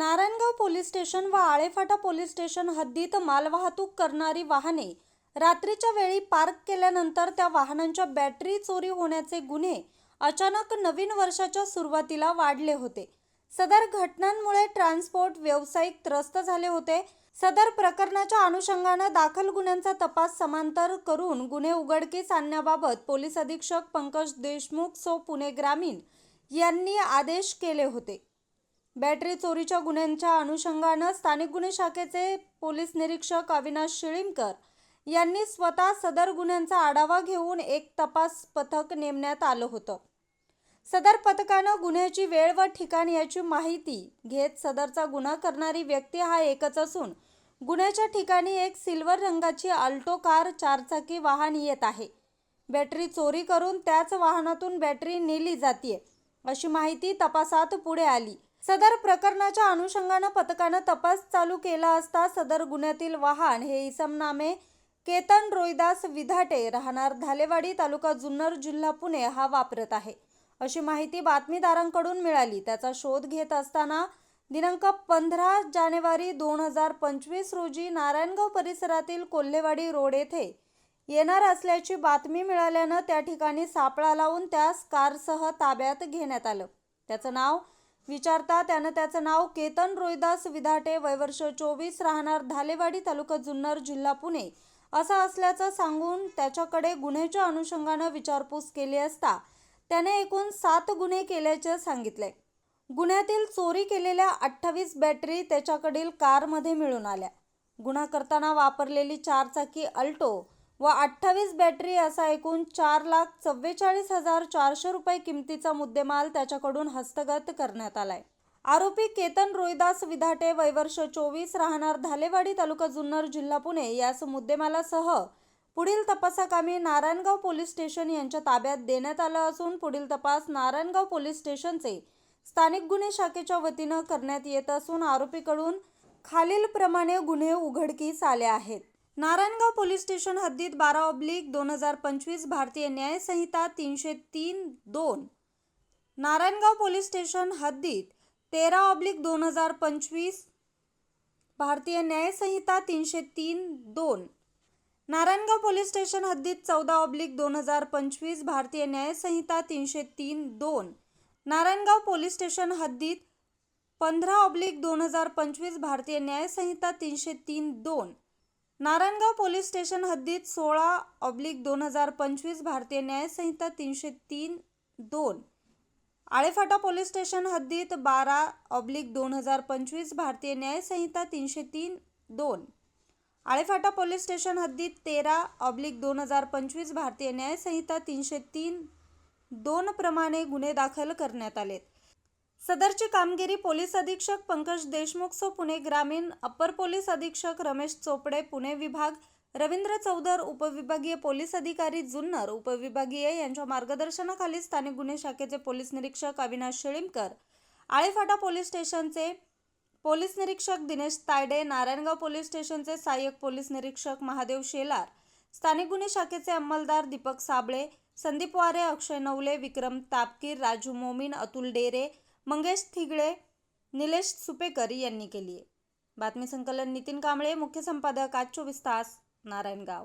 Narayangaon police station व Alephata police station हद्दीत मालवाहतूक करणारी वाहने रात्रीच्या वेळी पार्क केल्यानंतर त्या वाहनांच्या बॅटरी चोरी होण्याचे गुन्हे अचानक नवीन वर्षाच्या सुरुवातीला वाढले होते. सदर घटनांमुळे ट्रान्सपोर्ट व्यावसायिक त्रस्त झाले होते. सदर प्रकरणाच्या अनुषंगानं दाखल गुन्ह्यांचा तपास समांतर करून गुन्हे उघडकीस आणण्याबाबत पोलीस अधीक्षक पंकज देशमुख सो पुणे ग्रामीण यांनी आदेश केले होते. बॅटरी चोरीच्या गुन्ह्यांच्या अनुषंगानं स्थानिक गुन्हे शाखेचे पोलीस निरीक्षक अविनाश शिळीमकर यांनी स्वतः सदर गुन्ह्यांचा आढावा घेऊन एक तपास पथक नेमण्यात आलं होतं. सदर पथकानं गुन्ह्याची वेळ व ठिकाण याची माहिती घेत सदरचा गुन्हा करणारी व्यक्ती हा एकच असून गुन्ह्याच्या ठिकाणी एक सिल्वर रंगाची अल्टो कार चारचाकी वाहन येत आहे. बॅटरी चोरी करून त्याच वाहनातून बॅटरी नेली जाते अशी माहिती तपासात पुढे आली. सदर प्रकरणाच्या अनुषंगानं पथकानं तपास चालू केला असता सदर गुन्ह्यातील वाहन हे इसमनामे केतन रोहिदास विधाटे राहणार धालेवाडी तालुका जुन्नर जिल्हा पुणे हा वापरत आहे. अशी माहिती बातमीदारांकडून मिळाली. त्याचा शोध घेत असताना दिनांक पंधरा जानेवारी दोन हजार पंचवीस रोजी नारायणगाव परिसरातील कोल्हेवाडी रोड येथे येणार असल्याची बातमी मिळाल्यानं त्या ठिकाणी सापळा लावून त्यास कारसह ताब्यात घेण्यात आलं. त्याचं नाव विचारता त्यानं त्याचं नाव केतन रोहिदास विधाटे वयवर्ष चोवीस राहणार धालेवाडी तालुका जुन्नर जिल्हा पुणे. असं असल्याचं सांगून त्याच्याकडे गुन्ह्याच्या अनुषंगानं विचारपूस केली असता त्याने एकूण सात गुन्हे केल्याचे सांगितले गुन्ह्यातील चोरी केलेल्या अठ्ठावीस बॅटरी त्याच्याकडील कारमध्ये मिळून आल्या. गुन्हा करताना वापरलेली चारचाकी अल्टो व अठ्ठावीस बॅटरी असा एकूण चार लाख चव्वेचाळीस हजार चारशे रुपये किमतीचा मुद्देमाल त्याच्याकडून हस्तगत करण्यात आलाय. आरोपी केतन रोहिदास विधाटे वयवर्ष चोवीस राहणार धालेवाडी तालुका जुन्नर जिल्हा पुणे यास मुद्देमालासह पुढील तपासाकामी नारायणगाव पोलीस स्टेशन यांच्या ताब्यात देण्यात आलं असून पुढील तपास नारायणगाव पोलीस स्टेशनचे स्थानिक गुन्हे शाखेच्या वतीनं करण्यात येत असून आरोपीकडून खालीलप्रमाणे गुन्हे उघडकीस आले आहेत. नारायणगाव पोलीस स्टेशन हद्दीत बारा ऑब्लिक दोन हजार पंचवीस भारतीय न्याय संहिता तीनशे तीन दोन. नारायणगाव पोलीस स्टेशन हद्दीत तेरा ऑब्लिक दोन हजार पंचवीस भारतीय न्याय संहिता तीनशे तीन दोन. नारायणगाव पोलीस स्टेशन हद्दीत चौदा ऑब्लिक दोन हजार पंचवीस भारतीय न्याय संहिता तीनशे तीन दोन. नारायणगाव पोलीस स्टेशन हद्दीत पंधरा ऑब्लिक दोन हजार पंचवीस भारतीय न्याय संहिता तीनशे तीन दोन. नारायणगाव पोलीस स्टेशन हद्दीत सोळा ऑब्लिक दोन हजार पंचवीस भारतीय न्याय संहिता तीनशे तीन दोन. आळेफाटा पोलीस स्टेशन हद्दीत बारा ऑब्लिक दोन हजार पंचवीस भारतीय न्याय संहिता तीनशे तीन दोन. आळेफाटा पोलीस स्टेशन हद्दीत तेरा ऑब्लिक दोन हजार पंचवीस भारतीय न्याय संहिता तीनशे तीन दोन प्रमाणे गुन्हे दाखल करण्यात आलेत. सदरची कामगिरी पोलीस अधीक्षक पंकज देशमुख सो पुणे ग्रामीण अप्पर पोलीस अधीक्षक रमेश चोपडे पुणे विभाग रवींद्र चौधर उपविभागीय पोलीस अधिकारी जुन्नर उपविभागीय यांच्या मार्गदर्शनाखाली स्थानिक गुन्हे शाखेचे पोलीस निरीक्षक अविनाश शेळीमकर आळेफाटा पोलीस स्टेशनचे पोलीस निरीक्षक दिनेश तायडे नारायणगाव पोलीस स्टेशनचे सहाय्यक पोलीस निरीक्षक महादेव शेलार स्थानिक गुन्हे शाखेचे अंमलदार दीपक साबळे संदीप वारे अक्षय नवले विक्रम तापकीर राजू मोमीन अतुल डेरे मंगेश थिगळे निलेश सुपेकर यांनी केली आहे. बातमी संकलन नितीन कांबळे मुख्य संपादक आज चोवीस तास नारायणगाव.